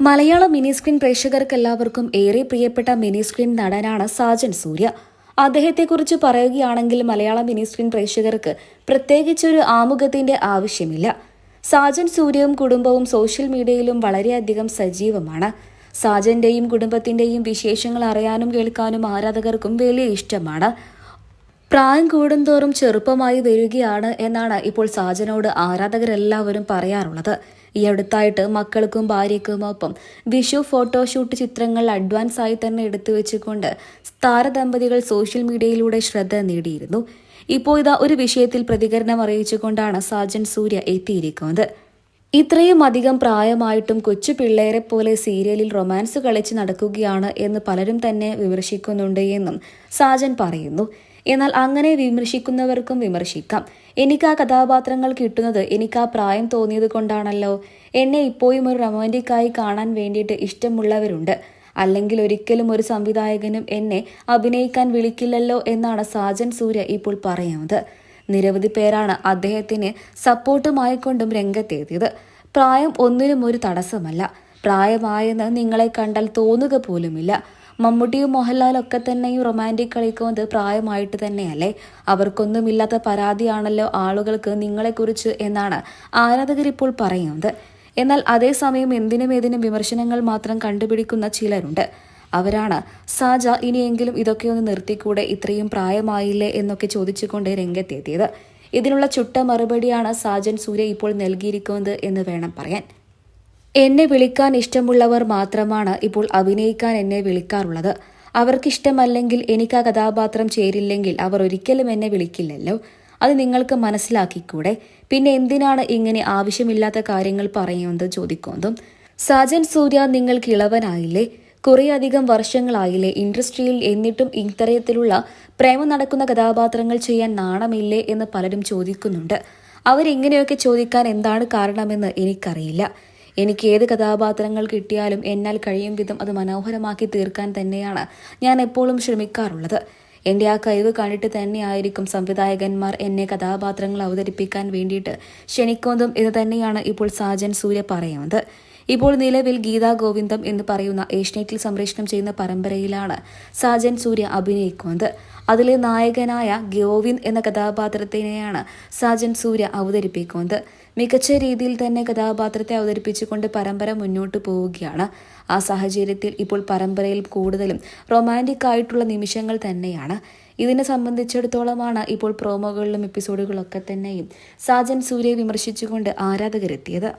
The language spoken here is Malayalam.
മലയാള മിനി സ്ക്രീൻ പ്രേക്ഷകർക്ക് എല്ലാവർക്കും ഏറെ പ്രിയപ്പെട്ട മിനി സ്ക്രീൻ നടനാണ് സാജൻ സൂര്യ. അദ്ദേഹത്തെക്കുറിച്ച് പറയുകയാണെങ്കിൽ മലയാള മിനി സ്ക്രീൻ പ്രേക്ഷകർക്ക് പ്രത്യേകിച്ചൊരു ആമുഖത്തിന്റെ ആവശ്യമില്ല. സാജൻ സൂര്യയും കുടുംബവും സോഷ്യൽ മീഡിയയിലും വളരെയധികം സജീവമാണ്. സാജന്റെയും കുടുംബത്തിന്റെയും വിശേഷങ്ങൾ അറിയാനും കേൾക്കാനും ആരാധകർക്കും വലിയ ഇഷ്ടമാണ്. പ്രായം കൂടുന്തോറും ചെറുപ്പമായി വരികയാണ് എന്നാണ് ഇപ്പോൾ സാജനോട് ആരാധകരെല്ലാവരും പറയാറുള്ളത്. ഈ അടുത്തായിട്ട് മക്കൾക്കും ഭാര്യയ്ക്കുമൊപ്പം വിഷു ഫോട്ടോഷൂട്ട് ചിത്രങ്ങൾ അഡ്വാൻസ് ആയി തന്നെ എടുത്തു വെച്ചുകൊണ്ട് താരദമ്പതികൾ സോഷ്യൽ മീഡിയയിലൂടെ ശ്രദ്ധ നേടിയിരുന്നു. ഇപ്പോൾ ഇതാ ഒരു വിഷയത്തിൽ പ്രതികരണം അറിയിച്ചുകൊണ്ടാണ് സാജൻ സൂര്യ എത്തിയിരിക്കുന്നത്. ഇത്രയും അധികം പ്രായമായിട്ടും കൊച്ചു പിള്ളേരെ പോലെ സീരിയലിൽ റൊമാൻസ് കളിച്ച് നടക്കുകയാണ് എന്ന് പലരും തന്നെ വിമർശിക്കുന്നുണ്ട് എന്നും സാജൻ പറയുന്നു. എന്നാൽ അങ്ങനെ വിമർശിക്കുന്നവർക്കും വിമർശിക്കാം. എനിക്ക് ആ കഥാപാത്രങ്ങൾ കിട്ടുന്നത് എനിക്ക് ആ പ്രായം തോന്നിയത് കൊണ്ടാണല്ലോ. എന്നെ ഇപ്പോഴും ഒരു റൊമാന്റിക്കായി കാണാൻ വേണ്ടിയിട്ട് ഇഷ്ടമുള്ളവരുണ്ട്. അല്ലെങ്കിൽ ഒരിക്കലും ഒരു സംവിധായകനും എന്നെ അഭിനയിക്കാൻ വിളിക്കില്ലല്ലോ എന്നാണ് സാജൻ സൂര്യ ഇപ്പോൾ പറയുന്നത്. നിരവധി പേരാണ് അദ്ദേഹത്തിന് സപ്പോർട്ടുമായിക്കൊണ്ടും രംഗത്തെത്തിയത്. പ്രായം ഒന്നിനും ഒരു തടസ്സമല്ല. പ്രായമായെന്ന് നിങ്ങളെ കണ്ടാൽ തോന്നുക പോലുമില്ല. മമ്മൂട്ടിയും മോഹൻലാലും ഒക്കെ ഈ റൊമാന്റിക് കളിക്കുന്നത് പ്രായമായിട്ട് തന്നെയല്ലേ? അവർക്കൊന്നുമില്ലാത്ത പരാതിയാണല്ലോ ആളുകൾക്ക് നിങ്ങളെക്കുറിച്ച് എന്നാണ് ആരാധകർ ഇപ്പോൾ പറയുന്നത്. എന്നാൽ അതേസമയം എന്തിനും ഏതിനും വിമർശനങ്ങൾ മാത്രം കണ്ടുപിടിക്കുന്ന ചിലരുണ്ട്. അവരാണ് സാജ ഇനിയെങ്കിലും ഇതൊക്കെ ഒന്ന് നിർത്തിക്കൂടെ ഇത്രയും പ്രായമായില്ലേ? എന്നൊക്കെ ചോദിച്ചുകൊണ്ട് രംഗത്തെത്തിയത്. ഇതിനുള്ള ചുട്ട മറുപടിയാണ് സാജൻ സൂര്യ ഇപ്പോൾ നൽകിയിരിക്കുന്നത് എന്ന് വേണം പറയാൻ. എന്നെ വിളിക്കാൻ ഇഷ്ടമുള്ളവർ മാത്രമാണ് ഇപ്പോൾ അഭിനയിക്കാൻ എന്നെ വിളിക്കാറുള്ളത്. അവർക്കിഷ്ടമല്ലെങ്കിൽ എനിക്ക് ആ കഥാപാത്രം ചേരില്ലെങ്കിൽ അവർ ഒരിക്കലും എന്നെ വിളിക്കില്ലല്ലോ. അത് നിങ്ങൾക്ക് മനസ്സിലാക്കിക്കൂടെ? പിന്നെ എന്തിനാണ് ഇങ്ങനെ ആവശ്യമില്ലാത്ത കാര്യങ്ങൾ പറയുന്നത് ചോദിക്കുന്നതും? സാജൻ സൂര്യ നിങ്ങൾക്ക് ഇളവനായില്ലേ? കുറേയധികം വർഷങ്ങളായില്ലേ ഇൻഡസ്ട്രിയിൽ എന്നിട്ടും ഇത്തരത്തിലുള്ള പ്രേമം നടക്കുന്ന കഥാപാത്രങ്ങൾ ചെയ്യാൻ നാണമില്ലേ എന്ന് പലരും ചോദിക്കുന്നുണ്ട്. അവരിങ്ങനെയൊക്കെ ചോദിക്കാൻ എന്താണ് കാരണമെന്ന് എനിക്കറിയില്ല. എനിക്ക് ഏത് കഥാപാത്രങ്ങൾ കിട്ടിയാലും എന്നാൽ കഴിയും വിധം അത് മനോഹരമാക്കി തീർക്കാൻ തന്നെയാണ് ഞാൻ എപ്പോഴും ശ്രമിക്കാറുള്ളത്. എന്റെ ആ കഴിവ് കണ്ടിട്ട് തന്നെയായിരിക്കും സംവിധായകന്മാർ എന്നെ കഥാപാത്രങ്ങൾ അവതരിപ്പിക്കാൻ വേണ്ടിയിട്ട് ക്ഷണിക്കുന്നതും ഇത് തന്നെയാണ് ഇപ്പോൾ സാജൻ സൂര്യ പറയുന്നത്. ഇപ്പോൾ നിലവിൽ ഗീതാ ഗോവിന്ദം എന്ന് പറയുന്ന ഏഷ്യനെറ്റിൽ സംപ്രേഷണം ചെയ്യുന്ന പരമ്പരയിലാണ് സാജൻ സൂര്യ അഭിനയിക്കുന്നത്. അതിലെ നായകനായ ഗോവിന്ദ് എന്ന കഥാപാത്രത്തിനെയാണ് സാജൻ സൂര്യ അവതരിപ്പിക്കുന്നത്. മികച്ച രീതിയിൽ തന്നെ കഥാപാത്രത്തെ അവതരിപ്പിച്ചുകൊണ്ട് പരമ്പര മുന്നോട്ട് പോവുകയാണ്. ആ സാഹചര്യത്തിൽ ഇപ്പോൾ പരമ്പരയിൽ കൂടുതലും റൊമാന്റിക് ആയിട്ടുള്ള നിമിഷങ്ങൾ തന്നെയാണ്. ഇതിനെ സംബന്ധിച്ചിടത്തോളമാണ് ഇപ്പോൾ പ്രോമോകളിലും എപ്പിസോഡുകളൊക്കെ തന്നെയും സാജൻ സൂര്യയെ വിമർശിച്ചുകൊണ്ട് ആരാധകരെത്തിയത്.